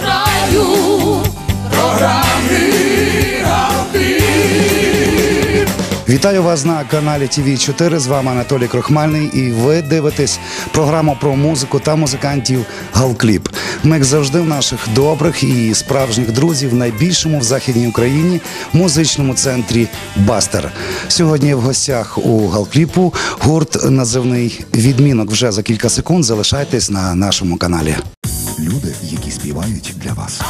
краю. Програми. Вітаю вас на каналі ТВ 4 З вами Анатолій Крохмальний, і ви дивитесь програму про музику та музикантів Галкліп. Ми, як завжди, в наших добрих і справжніх друзів в найбільшому в західній Україні музичному центрі Бастер. Сьогодні в гостях у Галкліпу гурт називний відмінок. Вже за кілька секунд залишайтесь на нашому каналі. Люди, які співають для вас.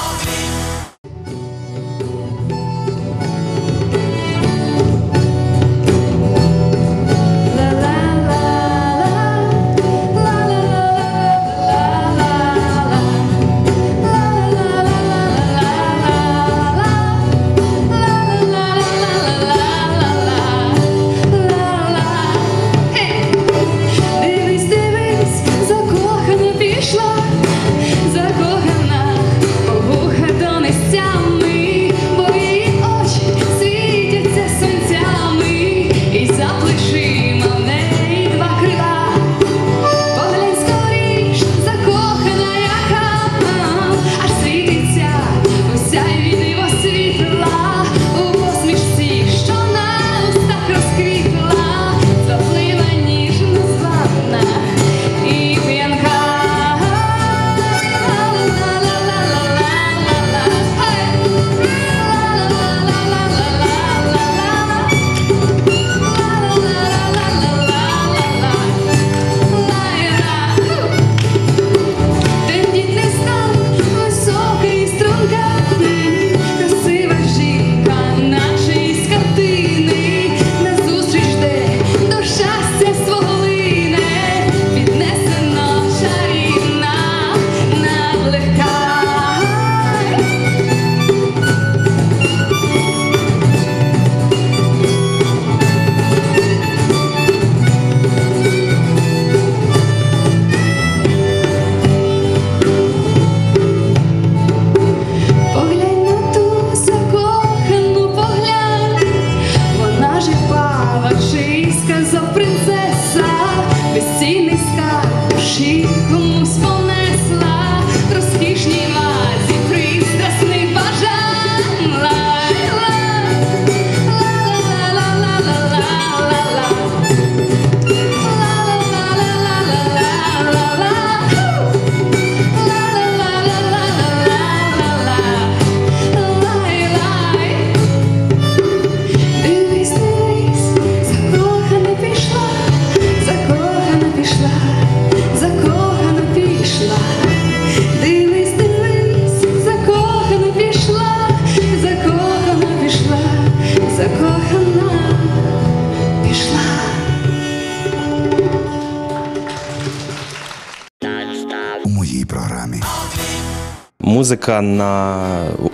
Музика на,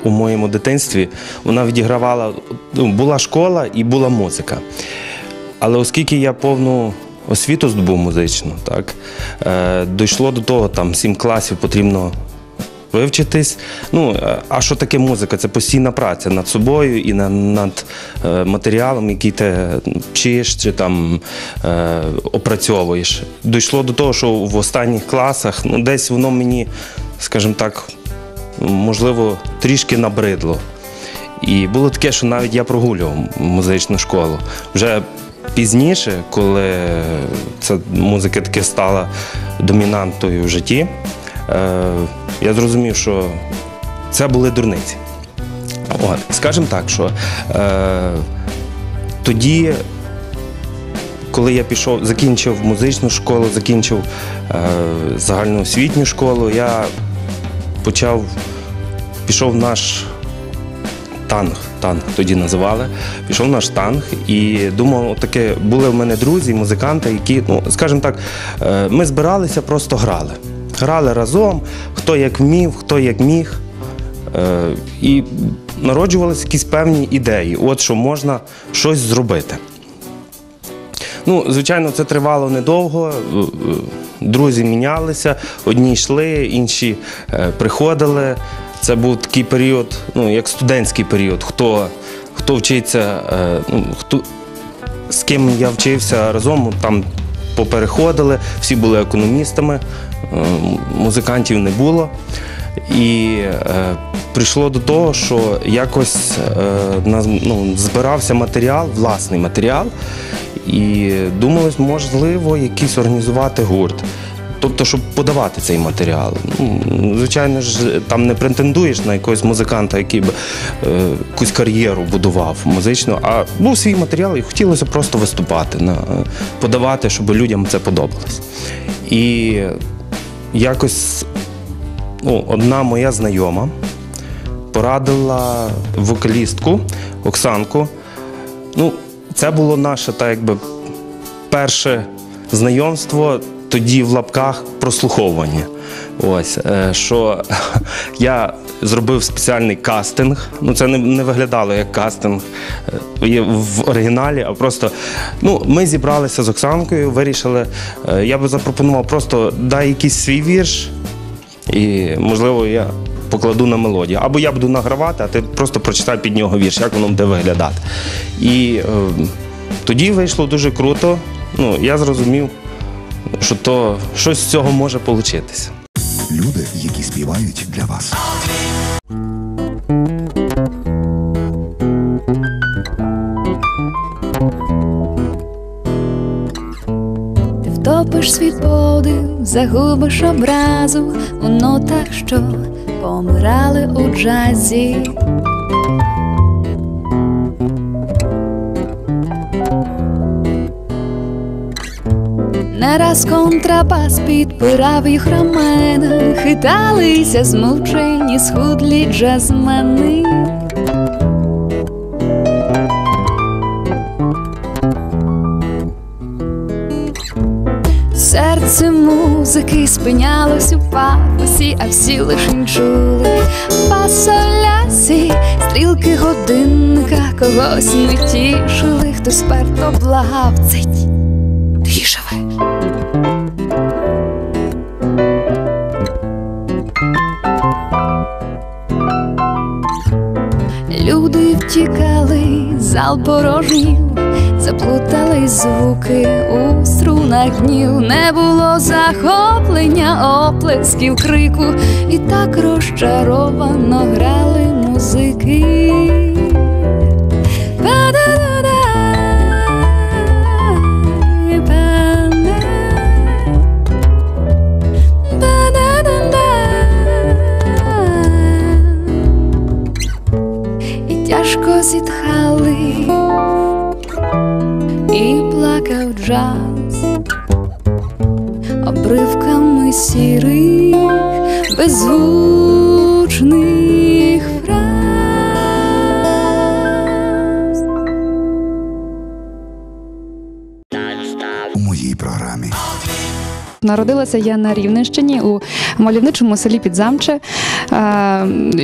у моєму дитинстві вона відігравала. Ну, була школа і була музика. Але оскільки я повну освіту здобув музичну, так, е, дійшло до того, там сім класів потрібно вивчитись. Ну, а що таке музика? Це постійна праця над собою і на- над е, матеріалом, який ти вчиш чи там е, опрацьовуєш. Дійшло до того, що в останніх класах ну, десь воно мені, скажімо так, можливо, трішки набридло. І було таке, що навіть я прогулював музичну школу. Вже пізніше, коли ця музика таки стала домінантою в житті, е, я зрозумів, що це були дурниці. От, скажімо так, що е, тоді, коли я пішов, закінчив музичну школу, закінчив е, загальноосвітню школу, я почав, пішов наш танг, танг тоді називали. Пішов наш танг і думав, таке були в мене друзі, музиканти, які, ну, скажімо так, е, ми збиралися, просто грали. Грали разом, хто як вмів, хто як міг. Е, І народжувалися якісь певні ідеї, от що можна щось зробити. Ну, звичайно, це тривало недовго. Е, Друзі мінялися, одні йшли, інші приходили. Це був такий період, ну, як студентський період. Хто, хто вчиться, е, ну, хто, з ким я вчився разом, там попереходили, всі були економістами. е, музикантів не було. І е, прийшло до того, що якось е, на- ну, збирався матеріал, власний матеріал, і думалось, можливо, якийсь організувати гурт. Тобто, щоб подавати цей матеріал. Ну, звичайно ж, там не претендуєш на якогось музиканта, який б е, якусь кар'єру будував музичну, а був свій матеріал і хотілося просто виступати, на, подавати, щоб людям це подобалось. І якось ну, одна моя знайома порадила вокалістку Оксанку. Ну, це було наше так якби перше знайомство тоді в лапках прослуховування. Ось, е, що я зробив спеціальний кастинг. Ну, це не, не виглядало як кастинг е, в оригіналі, а просто ну, ми зібралися з Оксанкою, вирішили. е, Я би запропонував просто дай якийсь свій вірш, і можливо я покладу на мелодію. Або я буду награвати, а ти просто прочитай під нього вірш, як воно буде виглядати. І тоді вийшло дуже круто. Ну, я зрозумів, що то щось з цього може получитися. Люди, які співають для вас. Ти втопиш свій подив, загубиш образу у нотах, що помирали у джазі. Не раз контрабас підпирав їх рамена, хиталися змовчені схудлі джазмени. Серце музики спинялось у пафосі, а всі лишень чули пасолясі, стрілки годинника когось не тішили, хто сперто благав цить. Зал порожнів, заплутали звуки у струнах днів, не було захоплення, оплесків крику, і так розчаровано грали музики. Плакав джаз. Обривками сірих, беззвучних Народилася я на Рівненщині у мальовничому селі Підзамче.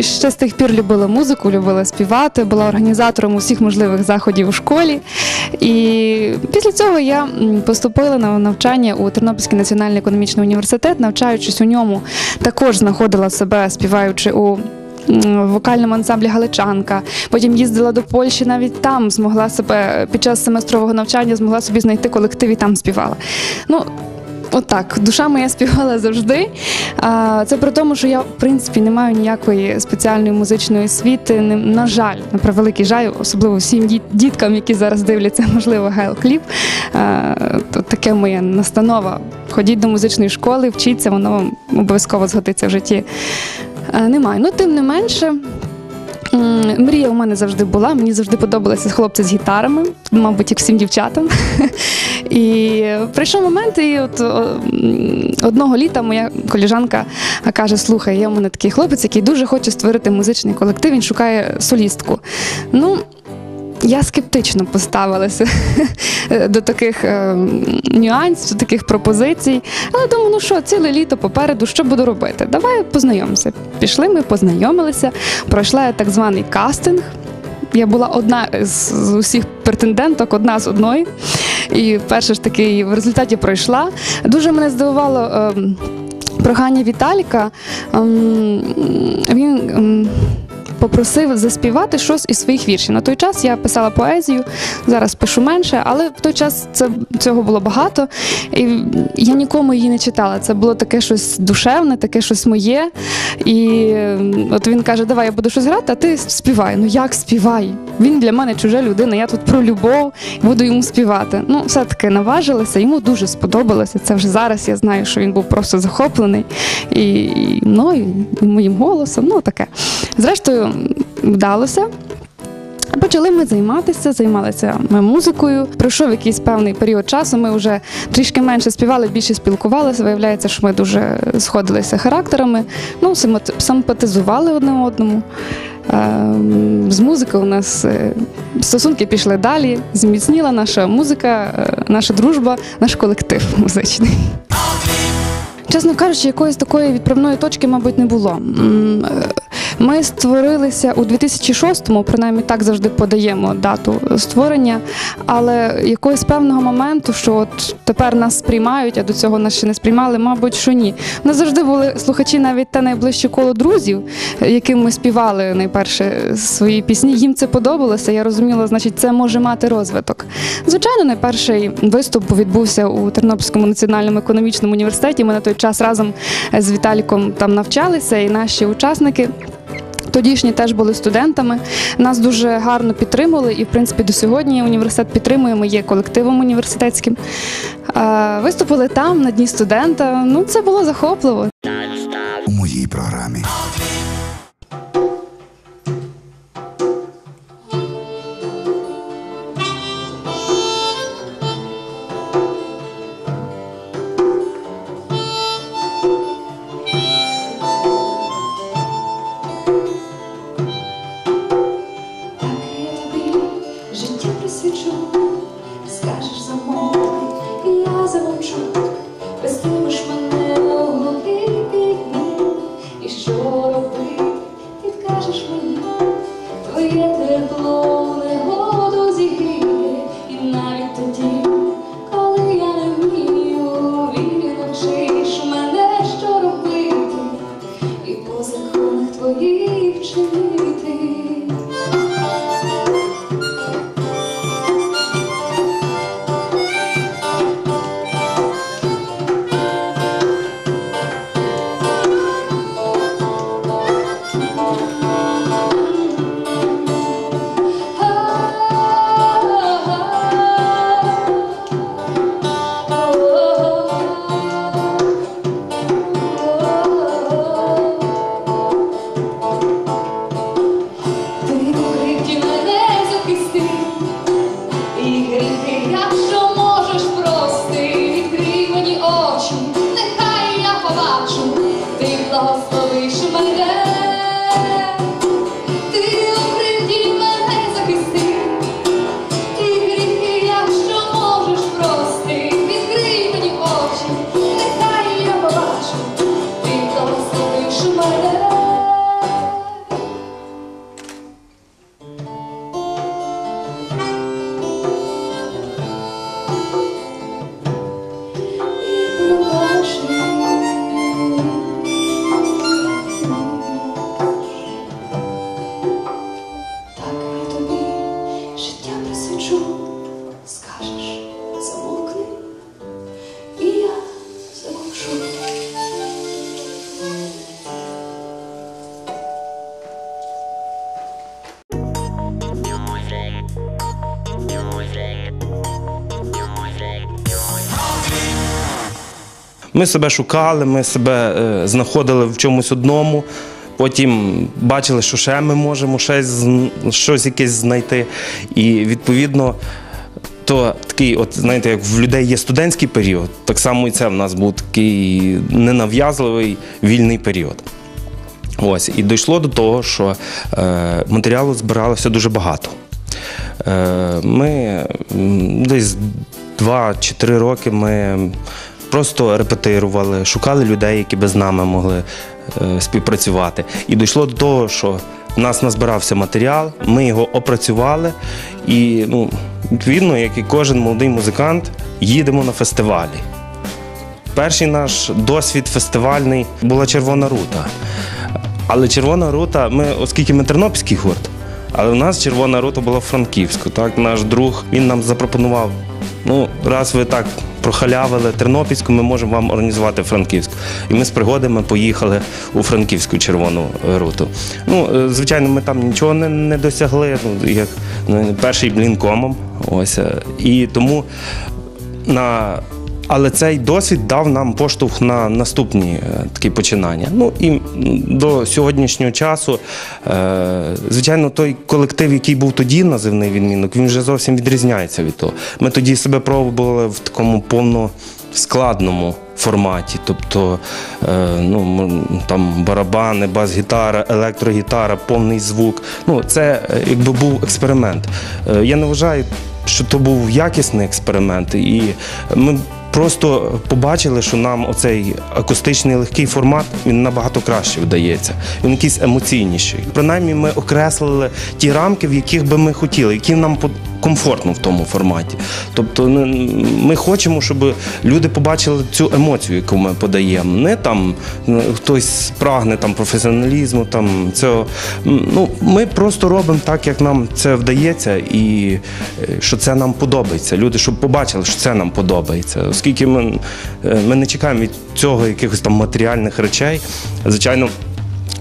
Ще з тих пір любила музику, любила співати, була організатором усіх можливих заходів у школі. І після цього я поступила на навчання у Тернопільський національний економічний університет, навчаючись у ньому, також знаходила себе співаючи у вокальному ансамблі Галичанка. Потім їздила до Польщі, навіть там змогла себе під час семестрового навчання змогла собі знайти колектив і там співала. Ну, Отак, душа моя співала завжди. Це при тому, що я, в принципі, не маю ніякої спеціальної музичної освіти. На жаль, на превеликий жаль, особливо всім діткам, які зараз дивляться, можливо, гейл кліп. То таке моя настанова. Ходіть до музичної школи, вчіться, воно вам обов'язково згодиться в житті. Немає. Ну, тим не менше. Мрія у мене завжди була. Мені завжди подобалися хлопці з гітарами, мабуть, як всім дівчатам. І прийшов момент, і от одного літа моя коліжанка каже: слухай, є у мене такий хлопець, який дуже хоче створити музичний колектив, він шукає солістку. Ну, я скептично поставилася до таких е, нюансів, до таких пропозицій. Але думаю, ну що, ціле літо попереду, що буду робити? Давай познайомимося. Пішли, ми познайомилися, пройшла я так званий кастинг. Я була одна з, усіх претенденток, одна з одної. І перше ж таки в результаті пройшла. Дуже мене здивувало. ем, Прохання Віталіка, ем, він ем, попросив заспівати щось із своїх віршів. На той час я писала поезію, зараз пишу менше, але в той час це цього було багато. І я нікому її не читала. Це було таке щось душевне, таке щось моє. І от він каже: Давай я буду щось грати, а ти співай. Ну як співай? Він для мене чужа людина. Я тут про любов буду йому співати. Ну, все-таки наважилася, йому дуже сподобалося. Це вже зараз я знаю, що він був просто захоплений і, і мною, і моїм голосом. Ну таке. Зрештою, вдалося. Почали ми займатися, займалися ми музикою. Пройшов якийсь певний період часу. Ми вже трішки менше співали, більше спілкувалися. Виявляється, що ми дуже сходилися характерами, ну, симпати- симпатизували одне одному. Ем, З музики у нас е, стосунки пішли далі, зміцніла наша музика, е, наша дружба, наш колектив музичний. Чесно кажучи, якоїсь такої відправної точки, мабуть, не було. Ми створилися у 2006-му, принаймні так завжди подаємо дату створення, але якогось певного моменту, що от тепер нас сприймають, а до цього нас ще не сприймали, мабуть, що ні. У нас завжди були слухачі, навіть те найближче коло друзів, яким ми співали найперше свої пісні. Їм це подобалося. Я розуміла, значить, це може мати розвиток. Звичайно, найперший виступ відбувся у Тернопільському національному економічному університеті. Ми на той час разом з Віталіком там навчалися, і наші учасники. Тодішні теж були студентами. Нас дуже гарно підтримували, і в принципі до сьогодні університет підтримує. Ми є колективом університетським. Виступили там на дні студента. Ну це було захопливо. У моїй програмі. Ми себе шукали, ми себе е, знаходили в чомусь одному. Потім бачили, що ще ми можемо щось, щось якесь знайти. І відповідно, то такий, от знаєте, як в людей є студентський період, так само і це в нас був такий ненав'язливий вільний період. Ось, і дійшло до того, що е, матеріалу збиралося дуже багато. Е, ми десь 2 чи 3 роки ми просто репетирували, шукали людей, які би з нами могли е, співпрацювати. І дійшло до того, що в нас назбирався матеріал, ми його опрацювали, і ну, відповідно, як і кожен молодий музикант, їдемо на фестивалі. Перший наш досвід фестивальний була Червона рута. Але червона рута, ми, оскільки ми тернопільський гурт, але у нас червона рута була в Франківську. Так, наш друг він нам запропонував. Ну, раз ви так прохалявили Тернопільську, ми можемо вам організувати Франківську. І ми з пригодами поїхали у Франківську червону руту. Ну, е, звичайно, ми там нічого не, не досягли, ну, як ну, перший блін комом. Ось. е, І тому на але цей досвід дав нам поштовх на наступні е, такі починання. Ну і до сьогоднішнього часу, е, звичайно, той колектив, який був тоді називний відмінок, він вже зовсім відрізняється від того. Ми тоді себе пробували в такому повноскладному форматі. Тобто е, ну, там барабани, бас-гітара, електрогітара, повний звук. Ну, це якби був експеримент. Я не вважаю, що то був якісний експеримент, і ми просто побачили, що нам оцей акустичний легкий формат він набагато краще вдається. Він якийсь емоційніший. Принаймні, ми окреслили ті рамки, в яких би ми хотіли, які нам комфортно в тому форматі. Тобто, ну, ми хочемо, щоб люди побачили цю емоцію, яку ми подаємо. Не там ну, хтось прагне там професіоналізму, там цього. Ну, ми просто робимо так, як нам це вдається, і е, що це нам подобається. Люди, щоб побачили, що це нам подобається. Оскільки ми, е, ми не чекаємо від цього якихось там матеріальних речей. Звичайно.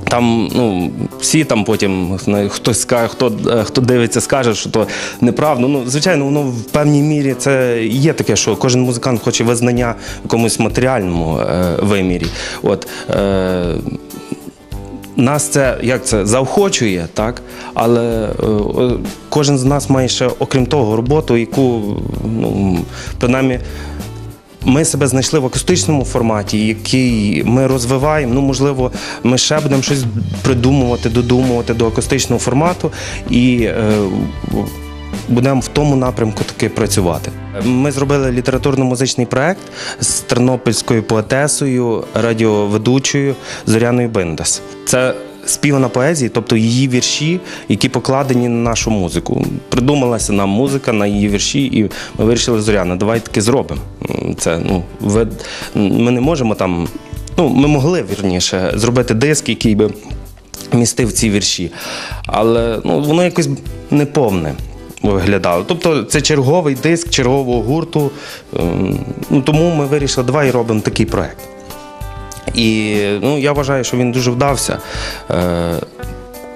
Там ну всі там потім хтось скаже, хто, е, хто дивиться, скаже, що то неправда. Ну, звичайно, воно в певній мірі це є таке, що кожен музикант хоче визнання в якомусь матеріальному е, вимірі. От, е, нас це як це заохочує, так? Але е, кожен з нас має ще, окрім того, роботу, яку ну, принаймні. Ми себе знайшли в акустичному форматі, який ми розвиваємо. Ну, можливо, ми ще будемо щось придумувати, додумувати до акустичного формату і е, будемо в тому напрямку таки працювати. Ми зробили літературно-музичний проект з тернопільською поетесою, радіоведучою Зоряною Биндас. Це співана поезії, тобто її вірші, які покладені на нашу музику. Придумалася нам музика на її вірші, і ми вирішили Зоряна, давай таки зробимо. Це ну ви, ми не можемо там. Ну, ми могли вірніше зробити диск, який би містив ці вірші. Але ну, воно якось неповне виглядало. Тобто це черговий диск чергового гурту. Ем, Ну, тому ми вирішили, давай робимо такий проект. І ну, я вважаю, що він дуже вдався, е,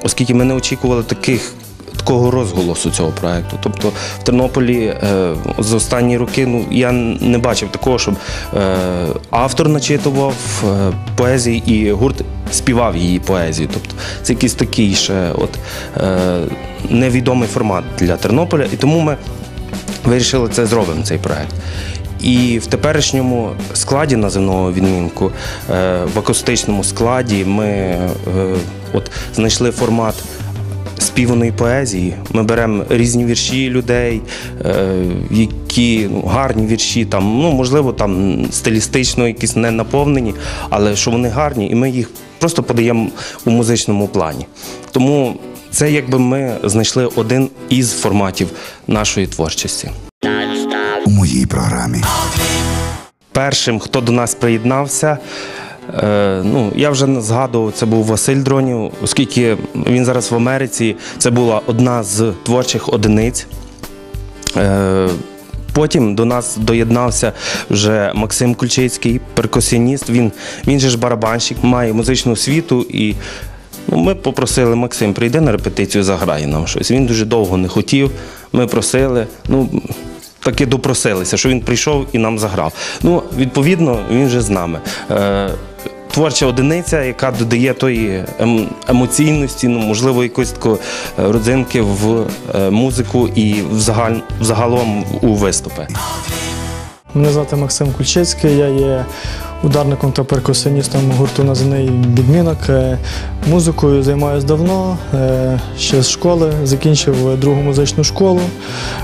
оскільки ми не очікували таких. Такого розголосу цього проекту. Тобто в Тернополі е, за останні роки ну, я не бачив такого, щоб е, автор начитував е, поезії і гурт співав її поезію. Тобто це якийсь такий ще от, невідомий формат для Тернополя. І тому ми вирішили це зробимо, цей проект. І в теперішньому складі називного відмінку, е, в акустичному складі, ми е, от, знайшли формат співаної поезії. Ми беремо різні вірші людей, е, які ну, гарні вірші, там, ну, можливо, там стилістично якісь не наповнені, але що вони гарні, і ми їх просто подаємо у музичному плані. Тому це якби ми знайшли один із форматів нашої творчості. у моїй програмі. Першим, хто до нас приєднався, е, ну, я вже згадував, це був Василь Дронів, оскільки він зараз в Америці, це була одна з творчих одиниць. Е, Потім до нас доєднався вже Максим Кульчицький, перкусіоніст. Він, він же ж барабанщик, має музичну освіту і ну, ми попросили Максим, прийди на репетицію, заграй нам щось. Він дуже довго не хотів. Ми просили. Ну, таки допросилися, що він прийшов і нам заграв. Ну, відповідно, він вже з нами. Е, Творча одиниця, яка додає тої ем- емоційності, ну можливо, якоїсь такої е, родзинки в е, музику і взагалом у виступи. Мене звати Максим Кульчицький, я є ударником та перкусіоністом гурту Називний відмінок. Е, Музикою займаюся давно, е, ще з школи, закінчив другу музичну школу.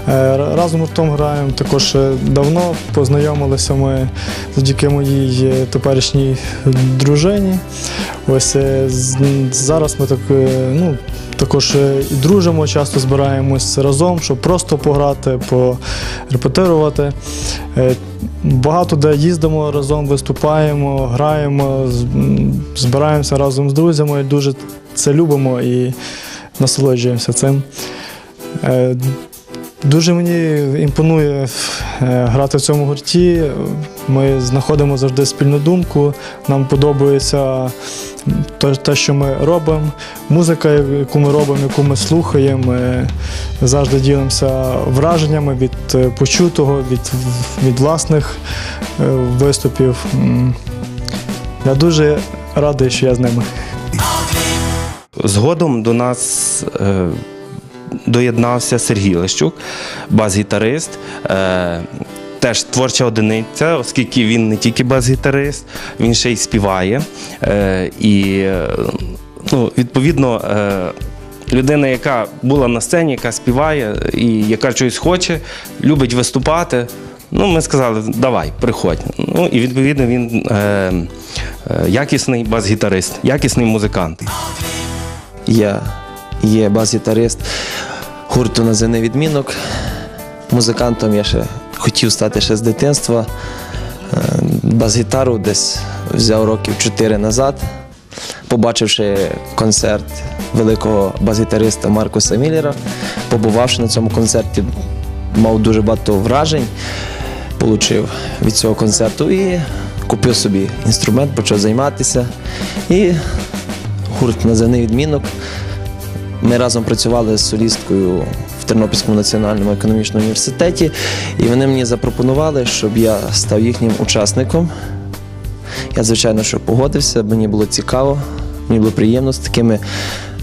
Е, Разом гуртом граємо також давно. Познайомилися ми завдяки моїй теперішній дружині. Ось зараз ми так, ну, також і дружимо, часто збираємось разом, щоб просто пограти, порепетирувати. Е, багато де їздимо разом, виступаємо, граємо, збираємося разом з друзями. Дуже це любимо і насолоджуємося цим. Дуже мені імпонує е, грати в цьому гурті. Ми знаходимо завжди спільну думку. Нам подобається те, що ми робимо. Музика, яку ми робимо, яку ми слухаємо. Ми завжди ділимося враженнями від е, почутого, від, від власних е, виступів. Я дуже радий, що я з ними. Згодом до нас доєднався Сергій Лещук, бас-гітарист. Е, Теж творча одиниця, оскільки він не тільки бас-гітарист, він ще й співає. Е, і ну, відповідно, е, людина, яка була на сцені, яка співає і яка щось хоче, любить виступати. Ну, ми сказали, давай, приходь. Ну і відповідно він якісний бас-гітарист, якісний музикант. Я є бас-гітарист гурту «Називний відмінок. Музикантом я ще хотів стати ще з дитинства. Е, Бас-гітару десь взяв років 4 назад, побачивши концерт великого бас-гітариста Маркуса Міллера, побувавши на цьому концерті, мав дуже багато вражень, отримав від цього концерту і купив собі інструмент, почав займатися. І гурт «Називний відмінок. Ми разом працювали з солісткою в Тернопільському національному економічному університеті, і вони мені запропонували, щоб я став їхнім учасником. Я, звичайно, що погодився, мені було цікаво, мені було приємно з такими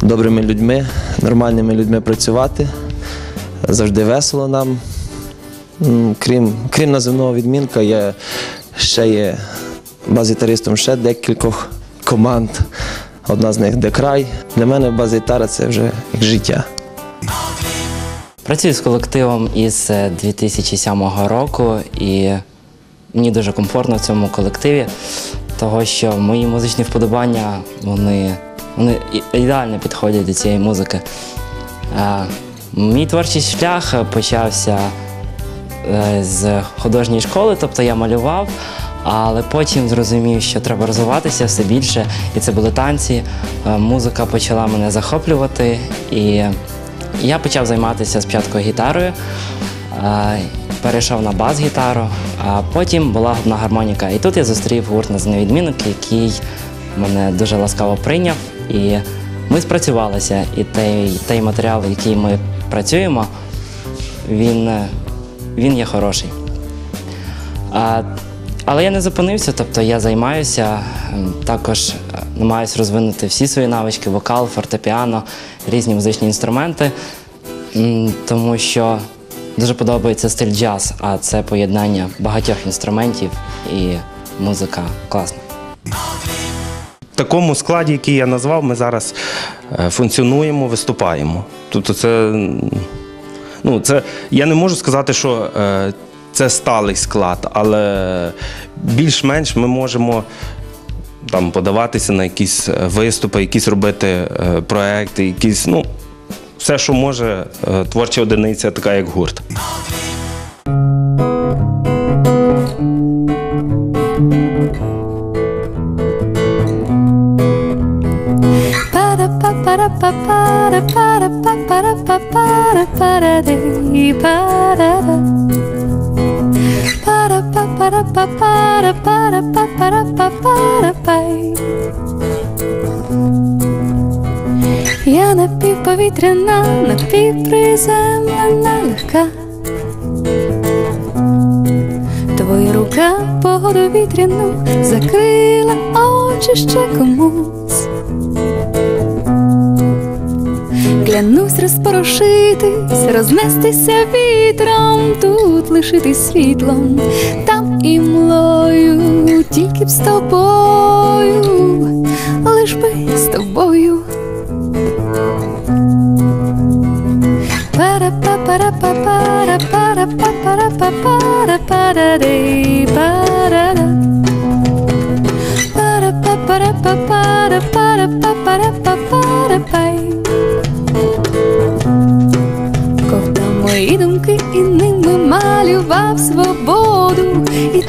добрими людьми, нормальними людьми працювати. Завжди весело нам. Крім, крім називного відмінка, я ще є бас-гітаристом ще декількох команд. Одна з них Декрай. Для мене бас-гітара це вже як життя. Працюю з колективом із е, 2007 року і мені дуже комфортно в цьому колективі, того що мої музичні вподобання вони, вони ідеально підходять до цієї музики. Е, Мій творчий шлях почався е, з художньої школи, тобто я малював, але потім зрозумів, що треба розвиватися все більше, і це були танці. Е, Музика почала мене захоплювати, і я почав займатися спочатку гітарою, е, перейшов на бас-гітару, а потім була губна гармоніка. І тут я зустрів гурт на невідмінок, який мене дуже ласкаво прийняв. І ми спрацювалися, і той, той матеріал, який ми працюємо, він, е, він є хороший. Але я не зупинився, тобто я займаюся, ем, також е, намагаюся розвинути всі свої навички, вокал, фортепіано, різні музичні інструменти, тому що дуже подобається стиль джаз, а це поєднання багатьох інструментів і музика класна. В такому складі, який я назвав, ми зараз е, функціонуємо, виступаємо. Тобто, це, ну, це я не можу сказати, що е, це сталий склад, але більш-менш ми можемо там подаватися на якісь е, виступи, якісь робити е, проекти, якісь, ну, все, що може е, творча одиниця, така як гурт. Para pa para pa para para pa para pa para para para Я напівповітряна, напівприземлена легка. Твоя рука погоду вітряну закрила очі ще комусь. Клянусь розпорошитись, рознестися вітром, тут лишитись світлом, там і млою, тільки б з тобою, лиш би з тобою. Пара і ними малював свободу, і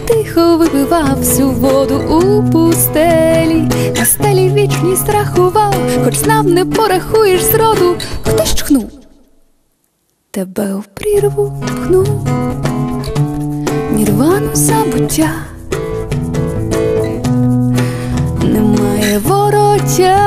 рахував всю воду у пустелі, на стелі вічність рахував, хоч знав, не порахуєш зроду, хтось чхнув, тебе в прірву пхнув, нірвану забуття. Немає вороття,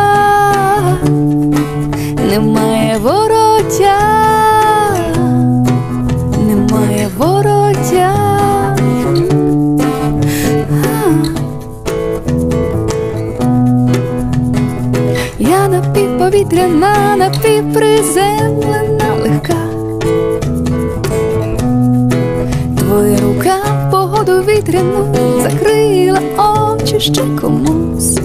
напівповітряна, напівприземлена легка. Твоя рука погоду вітряну закрила очі ще комусь.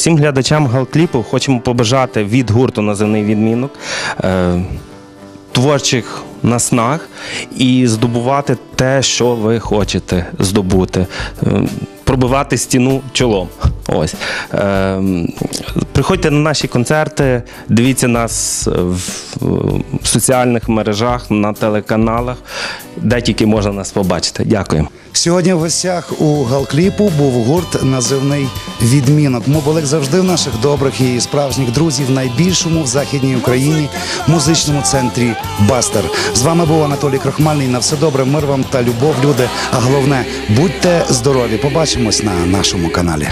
Усім глядачам галкліпу хочемо побажати від гурту Називний відмінок е, творчих наснаг і здобувати те, що ви хочете здобути. Е, Пробивати стіну чолом. Ось. Е, приходьте на наші концерти, дивіться нас в, соціальних мережах, на телеканалах, де тільки можна нас побачити. Дякуємо. Сьогодні в гостях у Галкліпу був гурт називний відмінок. Ми як завжди в наших добрих і справжніх друзів в найбільшому в західній Україні музичному центрі Бастер. З вами був Анатолій Крохмальний. На все добре, мир вам та любов, люди. А головне, будьте здорові. Побачимось на нашому каналі.